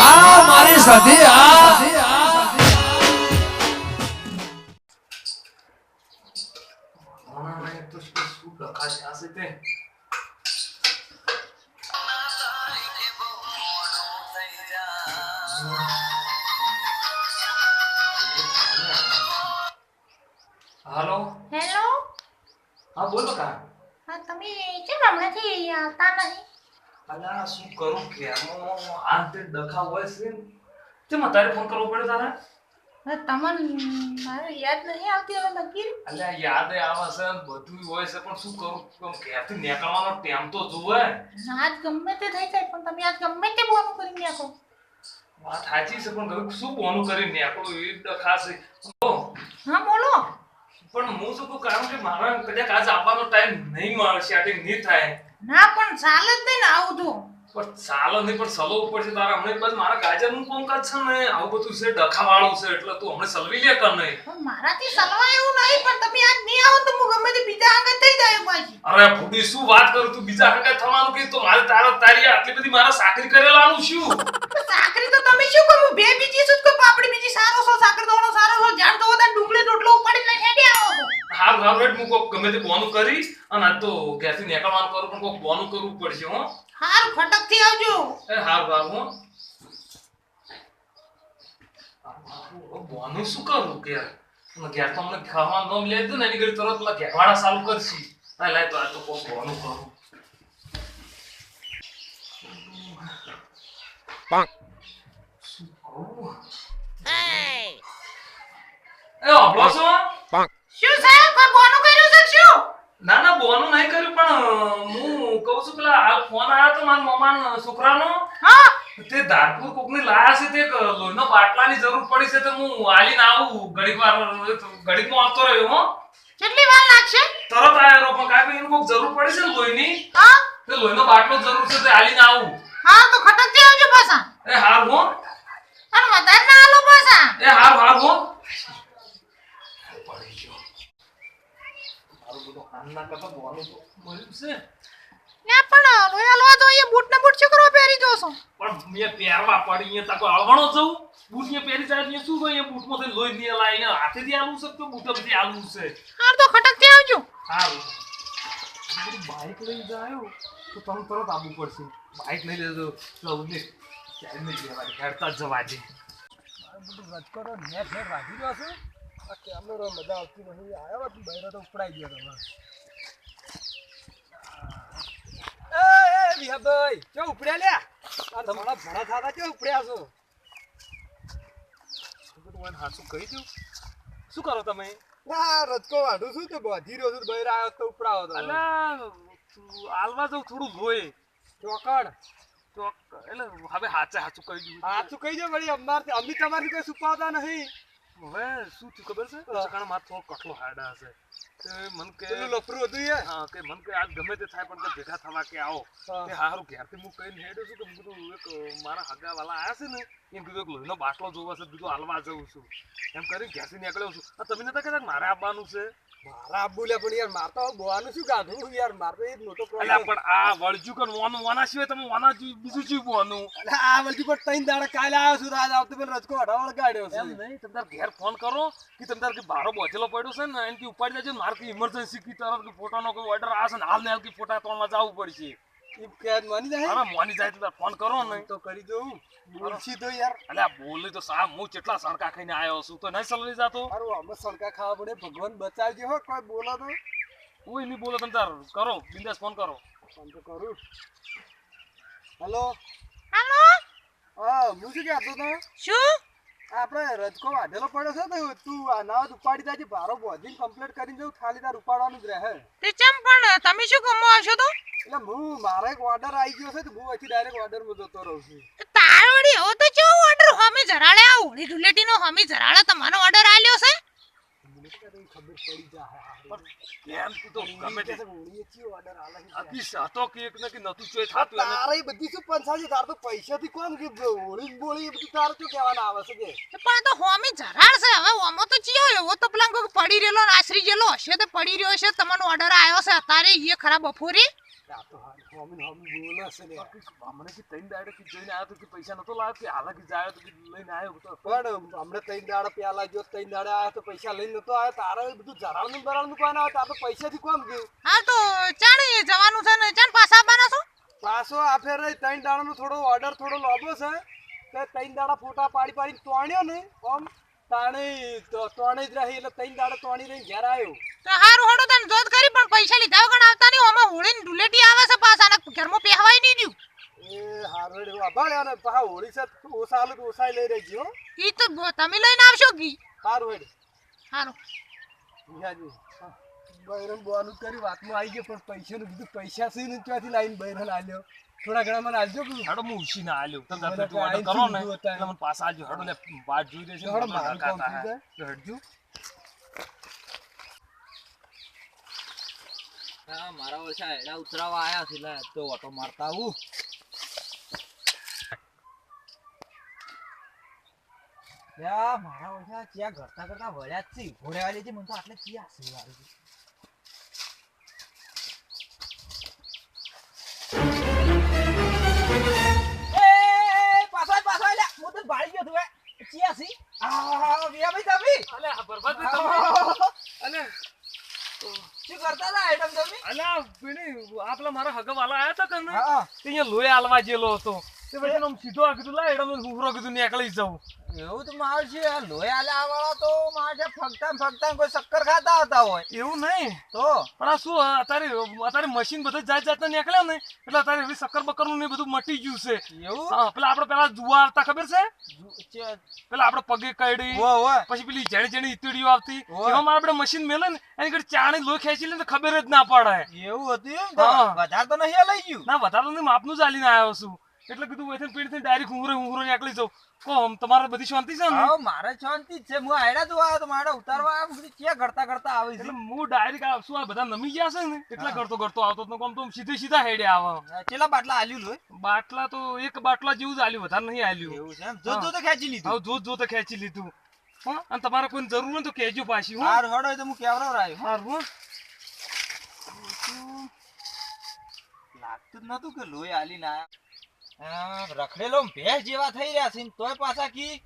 આ મારી સધી આ. હાલો. હેલો. હા બોલો કા. હા તમે કેમ હમણાંથી આવતા નહીં? અલા શું કરું કે? આનો આ તે ડખા હોય છે. તે તેમાં તારે ફોન કરવો પડે તારે તમને મારે યાદ નહીં આવતી હવે લગી અલ્યા યાદ આવે છે ને બધું હોય છે પણ શું કરું? આમ ઘેરથી નીકળવાનો ટાઈમ તો જુએ. આજ ગમે તે થઈ જાય પણ તમે આજ ગમે તે બોનું કરી નાખો. વાત સાચી છે પણ શું બોનું કરી નાખો? એ ડખા છે હા બોલો. પણ હું શું કહું કારણ કે મારા કદાચ આજ આવવાનો ટાઈમ નહીં મળશે સેટિંગ નહીં થાય. ના પણ ચાલે જ નહીં ને આવું તો. પણ ચાલે નહીં પણ સલો ઉપર છે તારા હમણે બસ મારા ગાજરનું કામકાજ છે ને આવું બધું છે ડખા વાળું છે એટલે તું હમણે સલવી લે કર નહીં. પણ મારાથી સલવા એવું નહીં પણ તમે આજ નહીં આવો તો હું ગમે તે બીજા આગળ થઈ જાય પાછી. અરે ફૂડી શું વાત કરું? તું બીજા આગળ થવાનું કે તો મારે તારા તારી આટલી બધી મારા સાકરી કરેલાનું શું તો સાકરી તો તમે શું કરું બે બીજી શું કોઈ પાપડી બીજી સારો છો સાકર દોણો સારો છો જાણ તો બધા ડુંગળી રોટલો ઉપાડીને હેડી આવો છો હાર હાર હું કોક ગમે તે બોનું કરી અને આ તો ઘેરથી નીકળવાનું કરું પણ કોક બોનું કરવું પડશે હો. હાર ફટકથી આવજો. એ હાર હાર હો. બોનું શું કરું કે? ઘેર તો અમને ખાવાનું ન લે દે ને એની ઘડી તરત લા ઘેવાડા ચાલુ કરશી. હા લાય તો આ તો કોક બોનું કરું. શું કરું? એ અભળો છો? શું સાહેબ? કોઈ બોનું કર્યું છે શું? ના ના બોનું નહીં કર્યું પણ હું કહું છું પેલા હાલ ફોન આવ્યો તો મારા મમાન છોકરાનો. હા. તે ધારપુર કોકની લાયા છે તે લોહીનો બાટલાની જરૂર પડી છે તો હું આલીને આવું ઘડીક વાર ઘડીકમાં આવતો રહ્યો હો. કેટલી વાર લાગશે? તરત આવ્યો પણ કાંઈ એનું કોક જરૂર પડી છે લોહીની? હા. તે લોહીનો બાટલો જરૂર છે તે આલીને આવું. હા તો ખટકથી આવજો પાછા. એ હાર હો. અને વધારે ના આલો પાછા. એ હાર હાર હો પડી ગયો હાલના કરતા બોનું તો. મળ્યું છે. ના પણ લોહી હલવા તો એ બૂટ ને બૂટ શું કરવા પહેરી જોશો પણ મેં પહેરવા પડી અહીંયા તાકો અળવણો જવું બૂટ ને પહેરી જાય અહીંયા શું કોઈ અહીંયા બૂટમાંથી લોહી નહીં લાઈને હાથેથી આલું છે તો બૂટમાંથી આલું છે? હાર તો ખટકથી આવજો. સારું બાઇક લઈ જાયો તો તમે તરત આવવું પડશે. બાઇક લઈ લેજો. તો ઉલ્લે ક્યારે નહીં લેવાની હેડતા જવા દે. બધું રજકોટો નેટ નેટ રાખી રહ્યો છે. આ કેમેરો મજા આવતી નથી. આવ્યો તો બહેરો તો ઉપડાઈ ગયો તમે એ વિહાભાઈ ચો ઉપડ્યા લ્યા? આ તમારા ભણા થાતા ચો ઉપડ્યા છો? હાસું કહી દઉં. શું કરો તમે? ના રજકો વાઢું છું તો બાંધી રહ્યો છું બહેર આવ્યો તો ઉપડાવો તો આલવા જવું થોડું લોહી ચોકડ. એટલે હવે હાચે હાચું કહી દઉં. હાચું કહી દો વળી અમારથી અમે તમારી કઈ છુપાવતા નહીં હવે શું થયું ખબર છે હા. સકાળ થોડો કઠલો હાડા હશે તે મન કે પેલું લફરું હતું હા કે મન કે આજ ગમે તે થાય પણ કે ભેગા થવા કે આવો હા. તે હારું ઘેરથી હું કહીને હેડ્યો છું કે મેં એક મારા હગા વાલા આયા છે ને એમ કીધું લોહીનો બાટલો જોવો છે બીજું હાલવા જવું છું. એમ કરીને ઘેરથી નીકળ્યો છું. આ તમે નતા કહેતા મારે આપવાનું છે? મારા આબુ લે પણ યાર માર તો બોવાનું શું કાઢું યાર? માર તો એ મોટો પ્રોબ્લેમ પણ આ વળજુ કે વાનું વાના સિવાય તમે વાના બીજું ચીવ બોનું? અરે આ વળતી પર ત્રણ દાડા કાલે આવ્યો છું તો આવતો પેલો રજકો હટાવળ કાઢ્યો છે. એમ નહીં તમે તાર ઘેર ફોન કરો કે તમે તાર કે બારો પડ્યો છે ને એનથી ઉપાડી દેજો મારે કે ઇમરજન્સી કી તરફ કે ફોટાનો કોઈ ઓર્ડર આવશે ને હાલ ને હાલ કે ફોટા તોડવા જવું પડશે. ઈ માની જાય? અરે મોની જાય તો ફોન કરો ને. તો કરી દઉં. બોલશી તો યાર. અલ્યા બોલી તો સા હું કેટલા સણકા ખાઈને આવ્યો છું? તો નહીં સલવી જાતો? મારું અમે સળકા ખાવા પડે. ભગવાન બચાવજો હો કોઈ બોલો તો. કોઈ નહીં બોલો તમે તાર. કરો બિંદાસ ફોન કરો. ફોન તો કરું. હેલો? હાલો? હા હું શું કહેતો તો શું? આપણે રજકો વાઢેલો પડ્યો છે ને તું અનાવત ઉપાડી દાજે. ભારો બોધીને કમ્પ્લીટ કરીને જવું ખાલી તાર ઉપાડવાનું જ રહે. તે ચમ પણ તમે શું કમો આવશો તો? એટલે હું મારો એક ઓર્ડર આવી ગયો છે તો હું અહીંથી ડાયરેક્ટ ઓર્ડરમાં જતો રહું છું. તાર હવે તો કેવો ઓર્ડર હમી જરાળે આ હોળી ધુલેટીનો હમી જરાળે તમારો ઓર્ડર આલ્યો છે? ખબર પડી જાય. કેમ તું તો ગમે તે હોળીએ ચી ઓર્ડર આલે છે. સાતો કે ને કે નતું ચોય થાતું તારે બધી શું પંચાજી તાર તો પૈસાથી કોણ કે હોળી બોળી બધું તારે શું કહેવાના આવે છે કે? પણ તો હોમી જરાળ છે. હવે ઓમો તો ચિયો એવો તો પેલા પડી રહેલો ને આશરી જેલો હશે તો પડી રહ્યો છે તમારો ઓર્ડર આવ્યો છે. અત્યારે એ ખરાબ બપોરી. આ તો હોમી હોમી બોલે છે ને હમણાં ત્રણ દાડે કે જોઈને આવ્યો તો કે પૈસા નતો લાવ્યો કે હાલા કે જાય તો લઈને આવ્યો તો પણ હમણાં ત્રણ દાડા પેલા જો ત્રણ દાડા આયા તો પૈસા લઈને નતો આવ્યો તારે બધું બરાળનું કોઈ ના આવે તો પૈસાથી કોમ ગયું હા તો ચાણી જવાનું છે ને ચાણ પાછા આવવાના છો? પાછો આ ફેરે ત્રણ દાડાનો થોડો ઓર્ડર થોડો લાંબો છે. કે ત્રણ દાડા ફોટા પાડી પાડી તોણ્યો ને આમ તાણે તો તોણી જ રહી એટલે ત્રણ દાડા તોણી રહી ઘેર આવ્યો. તો હારું હડો તને જોત કરી પણ પૈસા લીધા વગર આવતા નહીં. આમાં હોળીને ડુલેટી આવે છે પાછા ઘરમાં પહેવાય નહીં દ્યું એ હારું હેડ ને પાછા હોળી છે આલુ તો ઓછાય લઈ રહી ગયો ઈ તો તમે લઈને આવશો કી સારું હેડ. હારું. વિહાજી બૈરન કરી વાતમાં આવી ગયો પણ પૈસાનું કીધું પૈસા છે ને ત્યાંથી લાવીને બૈરન આલ્યો. થોડા ઘણા મને આલજો કે હેડો હું ઉછી ના આલ્યો. તમે મને તું order કરો ને એટલે મને પાછા આલજો. હેડો ને વાત જોઈ દેજો હેડો, મારા જાય. હેડજો. હા મારા ઓછા એડા ઉતરાવા આયા છે લે તો ઓટો મારતા આવું. યા મારા ઓછા ચિયા ઘરતા કરતા વળ્યા જ છે. ઘોડે વાળી છે મને તો આટલે ચિયા છે. અહીંયા લોહી આલવા જેલો હતો તે પછી આમ સીધો આ કીધું લા એડા હુહરો કીધું નીકળી જાઉં. એવું તો માર છે આ લોહી વાળા તો માર છે ફગતા ફગતા કોઈ શક્કર ખાતા હતા હોય. એવું નહીં. તો? પણ આ શું અત્યારે અત્યારે મશીન બધા જાત જાતના નીકળ્યા ને એટલે અત્યારે એવી શક્કર બક્કરનું બધું મટી ગયું છે. એવું? પેલા આપણે પેલા જુવા આવતા ખબર છે? પેલા આપણે પગે હોય પછી પેલી જેણી જેણી ઇતડીઓ આવતી. એમાં આપણે મશીન મેલે ને એની ઘડી ચાણી લોહી ખેંચી લે ને તો ખબર જ ના પડે. એવું હતું એમ. વધારે તો નહીં લઈ ગયું? ના વધારે તો નહીં માપનું ચાલીને આવ્યો છું. એટલે કીધું વૈથે પીડી ડાયરેક્ટ ઉંગરો હુંગરો નીકળી જાઉં. કોમ તમારે બધી શાંતિ છે ને હા મારે શાંતિ જ છે. હું આયડા તો આવ્યો તો મારે ઉતારવા આવ્યો બધું ક્યાં કરતા કરતા આવી એટલે હું ડાયરેક્ટ આવશું આ બધા નમી ગયા છે ને? એટલે કરતો કરતો આવતો તો કોમ તો સીધે સીધા હેડે આવા. કેટલા બાટલા આલ્યું લોહી? બાટલા તો એક બાટલા જેવું જ આલ્યું વધારે નહીં આલ્યું. એવું છે એમ? જો જો તો ખેંચી લીધું? હવે જોત જોત ખેંચી લીધું. હા અને તમારે કોઈ જરૂર હોય તો કહેજો પાછી હું. હાર હડો તો હું કેવરો રાયો હાર હું. લાગતું જ નતું કે લોહી આલીને આયા રખડેલો ભેંસ જેવા થઈ રહ્યા છે તોય પાછા કી?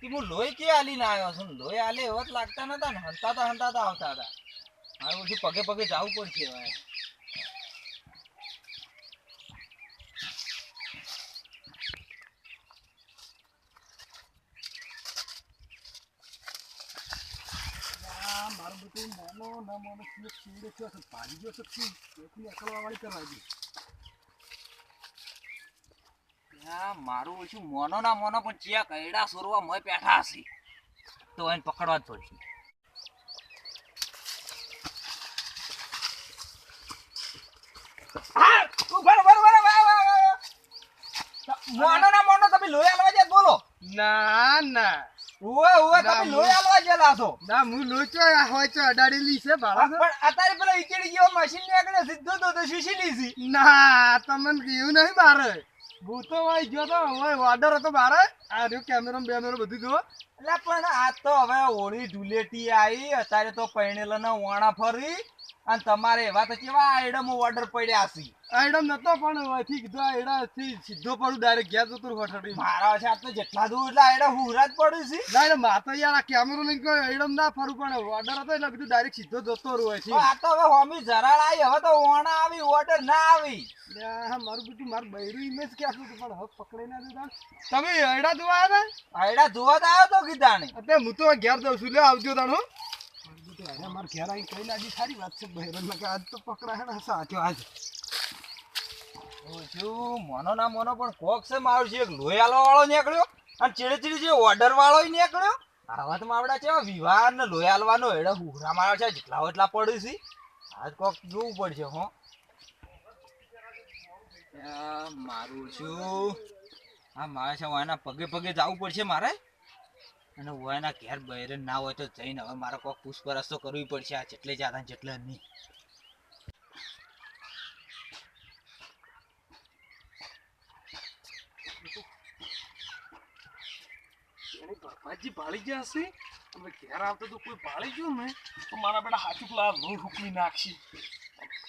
કે હું લોહી કે આલીને આવ્યો છું લોહી આલે એવા લાગતા નતા ને, હંતાતા હંતાતા આવતા હતા. મારે પછી પગે પગે જવું પડશે હવે. મારું બધું નાનો ના મોનો ભાજી ગયો છે એકલી અકલવા વાળી કરવા દે મારું ઓછું મોનો ના મોનો પણ ચિયા કૈડા સોરવા મોય પેઠા હશે તો એને પકડવા જ પડશે હા, ઊભા રહો, ઊભા રહો, ઊભા રહો, ઊભા રહો, ઊભા રહો. મોનો ના મોનો તમે લોહી આલવા જ્યાં બોલો. ના ના. ઉવે ઉવે તમે લોહી આલવા ગયેલા છો. ના હું લોચો હોય તો અડાડેલી છે ભાડા પણ અત્યારે પેલા ઈચડી ગયો મશીન નીકળે સીધો તો તો શીશી લીધી. ના તમને કેવું નહીં મારે. હું તો હોય ગયો તો હવે ઓર્ડર હતો મારે. આ રહ્યો કેમેરો બેમેરો બધું જો એટલે પણ આ તો હવે હોળી ધુલેટી આવી અત્યારે તો પૈણેલા ના વાણા ફરી. અને તમારે એવા તો કેવા આઈડમ ઓર્ડર પડ્યા છે? આઈડમ નતો પણ અહીંથી કીધું આઈડા થી સીધો પડું ડાયરેક્ટ ગયા જતું હોઠડી મારા છે તો જેટલા દૂર એટલે આઈડા હુરા જ પડ્યું છે? ના એટલે મારે તો યાર આ કેમેરો લઈને કોઈ આઈડમ ના ફરું પણ ઓર્ડર હતો એટલે કીધું ડાયરેક્ટ સીધો જતો રહ્યો છે આ તો હવે હોમી જરાળ આવી હવે તો ઓણા આવી ઓર્ડર ના આવી. હા મારું બધું મારું બૈરું ઇમેજ ક્યાં હતું પણ હવે પકડી ના દીધા. તમે આઈડા જોવા આવ્યા આઈડા જોવા તો આવ્યો તો કીધા ને. અત્યારે હું તો ઘેર જઉં છું લે આવજો તાણો મારે ઘેર આવી કઈ સારી વાત છે કે આજ તો પકડાય ને સાચો આજ. મોનો ના મોનો, પણ કોક છે મારું છે એક આલવા વાળો નીકળ્યો અને ચીડે ચીડે જે ઓર્ડર વાળો નીકળ્યો. આવા તો માવડા છે વિવાહ ને લોહી આલવાનો એડો હુરા મારો છે, જેટલા એટલા પડ્યું છે. આજ કોક જોવું પડશે, હો. મારું છું આ મારે છે વાયના પગે પગે જવું પડશે મારે? અને વયના ઘેર બહેર ના હોય તો જઈને હવે મારે કોઈ પૂછપરછ તો કરવી પડશે આ જેટલે જાતા જેટલે નહીં. એની ભાળી ગયા હશે? હવે ઘેર આવતો તો કોઈ ભાળી ગયું ને, તો મારા બેટા હાથું પેલા લોહી હુકવી નાખશે.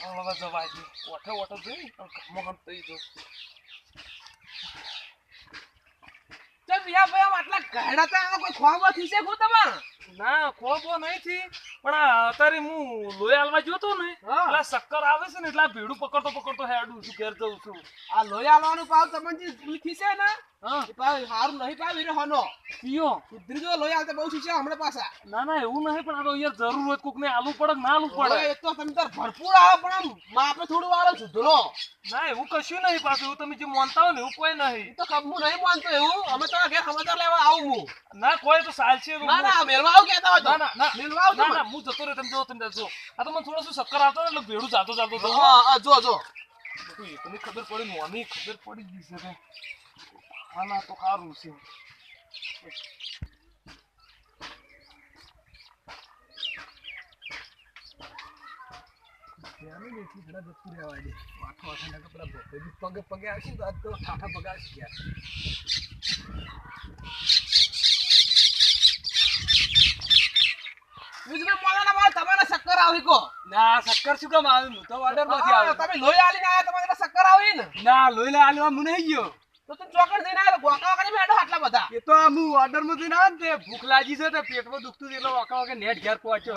હવે જવાય દે ઓઠે ઓઠે જઈ થઈ જાઉં ચાલ ભાઈ આટલા ગાયડા તા કોઈ ખોવા થી છે હું તમાર? ના ખોબો નહીં થી. પણ આ અત્યારે હું લોહી હાલવા જોતો ને. એટલે શક્કર આવે છે ને એટલે ભીડું પકડતો પકડતો હેડું છું ઘેર જઉં છું. આ લોહી આલવાનું પાવ તમને જે છે ને હારું નહીં પાવ હીરો હનો પીઓ જો લોહી આલતે બહુ શીશે હમણાં પાછા. ના ના એવું નહીં પણ આ તો યાર જરૂર હોય કોક આલુ પડે ના આલુ પડે? એ તો તમે તાર ભરપૂર આવે પણ માપે થોડું વાળો સુધરો. ના એવું કશું નહીં પાછું એવું તમે જે માનતા હોય ને એવું કોઈ નહીં. તો હું નહીં માનતો એવું. અમે તો ઘેર સમાચાર લેવા આવું હું. ના કોઈ તો સાલ છે ના ના મેલવા આવું કહેતા હોય ના ના ના. મેલવા આવું ના ના હું જતો રહ્યો તમે જો તમે જો આ તો મને થોડો શું ચક્કર આવતો એટલે ભેડું ચાલતો જવું હા જો જો ખબર પડી નોની ખબર પડી ગઈ છે કે હા ના તો સારું છે પગે પગે આવશે તો આજ તો ઠાઠા પગે આવશે ગયા બીજું મોલાના માર તમારે ચક્કર આવી કો ના શક્કર શું કામ આવ્યું હું તો ઓર્ડરમાંથી હા, આવ્યો તમે લોહી આલીને આયા તમારે એટલે ચક્કર આવી ને ના લોહી લા આલવા હું નહીં ગયો તો તું ચોકડ જઈને આવ્યો ગોકા વગર બેઠો આટલા બધા. એ તો હું ઓર્ડરમાંથી ના આવ્યો ને ભૂખ લાગી છે તો પેટમાં દુખતું એટલે વાંકા વાંકે નેટ ઘેર પહોંચ્યો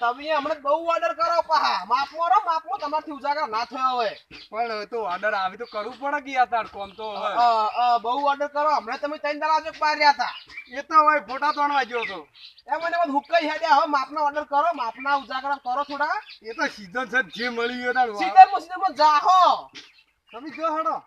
તમે હમણાં બહુ ઓર્ડર કરો પા માપમાં રહો માપમાં તમારથી ઉજાગર ના થયો હોય. પણ તો ઓર્ડર આવી તો કરવું પડે કે યાર તાર કોમ તો હવે. અ, અ, બહુ ઓર્ડર કરો. હમણાં તમે ત્રણ દાડા ચોક રહ્યા હતા. એ તો ફોટા તોડવા ગયો હતો. એ મને બધું હુક્કાઈ હેડ્યા. હવે માપના ઓર્ડર કરો. માપના ઉજાગર કરો થોડા. એ તો સીઝન છે જે મળી ગયો માં માં જાહો. તમે જો હડો.